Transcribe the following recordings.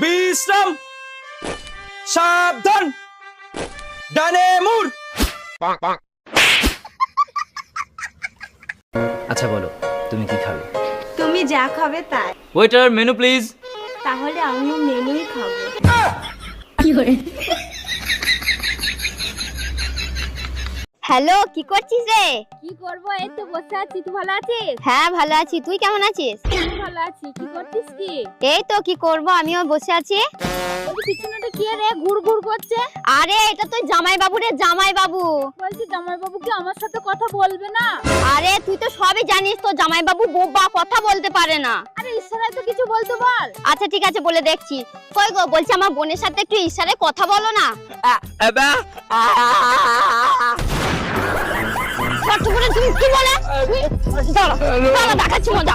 বিশ্রাম। সাবধান। ডানে মুর আচ্ছা বলো তুমি কি খাবে? তুমি যা খাবে তাই। ওয়েটার মেনু প্লিজ তাহলে আমিও মেনুই খাব। হ্যালো কি করছিস রে? কি করব? এই তো বসে আছি। তুই ভালো আছিস? হ্যাঁ ভালো আছি। তুই কেমন আছিস? ভালো আছি কি করছিস কি? এই তো কি করব আমিও বসে আছি। পিছনেটা কি রে? ঘুর ঘুর করছে। আরে এটা তো জামাই বাবু রে জামাই বাবু বলছি জামাই বাবু কি আমার সাথে কথা বলবে না? আরে তুই তো সবই জানিস তো জামাই বাবু বোবা কথা বলতে পারে না। আরে ইশারায় তো কিছু বলতে বল। আচ্ছা ঠিক আছে বলে দেখছি। কই গো বলছি আমার বোনের সাথে একটু ইশারায় কথা বলো না? তুমি কি বলে? দাঁড়া দাঁড়া দেখাচ্ছি মজা।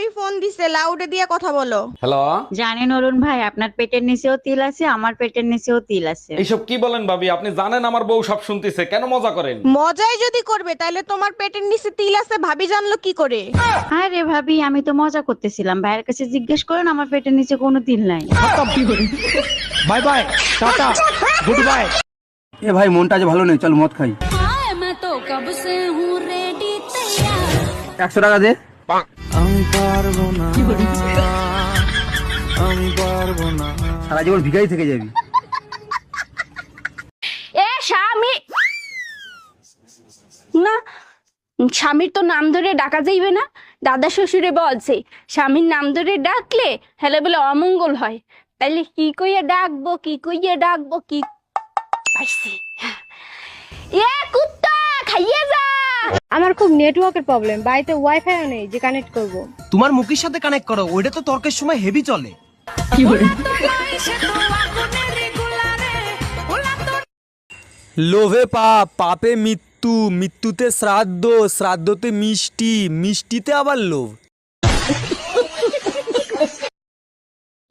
ভাবি ফোন দিছে লাউডে দিয়ে কথা বলো। হ্যালো জানেন অরুণ ভাই আপনার পেটের নিচেও তিল আছে আমার পেটের নিচেও তিল আছে। এইসব কি বলেন ভাবি? আপনি জানেন আমার বউ সব শুনতেছে কেন মজা করেন? মজাই যদি করবে তাহলে তোমার পেটের নিচে তিল আছে ভাবি জানলো কি করে? আরে ভাবি আমি তো মজা করতেছিলাম। ভাইয়ের কাছে জিজ্ঞেস করেন আমার পেটের নিচে কোনো তিল নাই। Bye bye tata good bye. এ ভাই মনটা আজ ভালো নেই চল মদ খাই। একশো টাকা দে। সারা জীবন ভিখারি থেকে যাবি। এ স্বামী! না স্বামীর তো নাম ধরে ডাকা যাইবে না। দাদা শ্বশুরে বলছে স্বামীর নাম ধরে ডাকলে হেলে বলে অমঙ্গল হয়। তাইলে কি কইয়া ডাকবো কি কইয়া ডাকবো কি পাইছি। এ কুত্তা খাইয়ে যা! আমার খুব নেটওয়ার্কের প্রবলেম বাড়িতে ওয়াইফাইও নেই যে কানেক্ট করব। তোমার মুখের সাথে কানেক্ট করো ওইটা তো তর্কের সময় হেভি চলে। লোভে পাপ পাপে মৃত্যু মৃত্যুতে শ্রাদ্ধ শ্রাদ্ধতে মিষ্টি মিষ্টিতে আবার লোভ।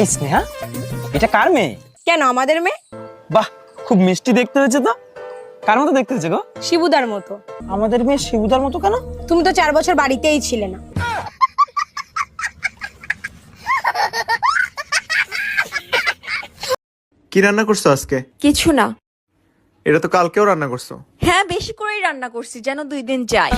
এই স্নেহা এটা কার মেয়ে? কেন আমাদের মেয়ে? বাহ খুব মিষ্টি দেখতে হয়েছে তো। কার মতো দেখতে হয়েছে গো? শিবুদার মতো। আমাদের মেয়ে শিবুদার মতো কেন? তুমি তো চার বছর বাড়িতেই ছিলে না। কি রান্না করছ আজকে? কিছু না। এটা তো কালকেও রান্না করছ। হ্যাঁ বেশি করেই রান্না করছি যেন দুই দিন যায়।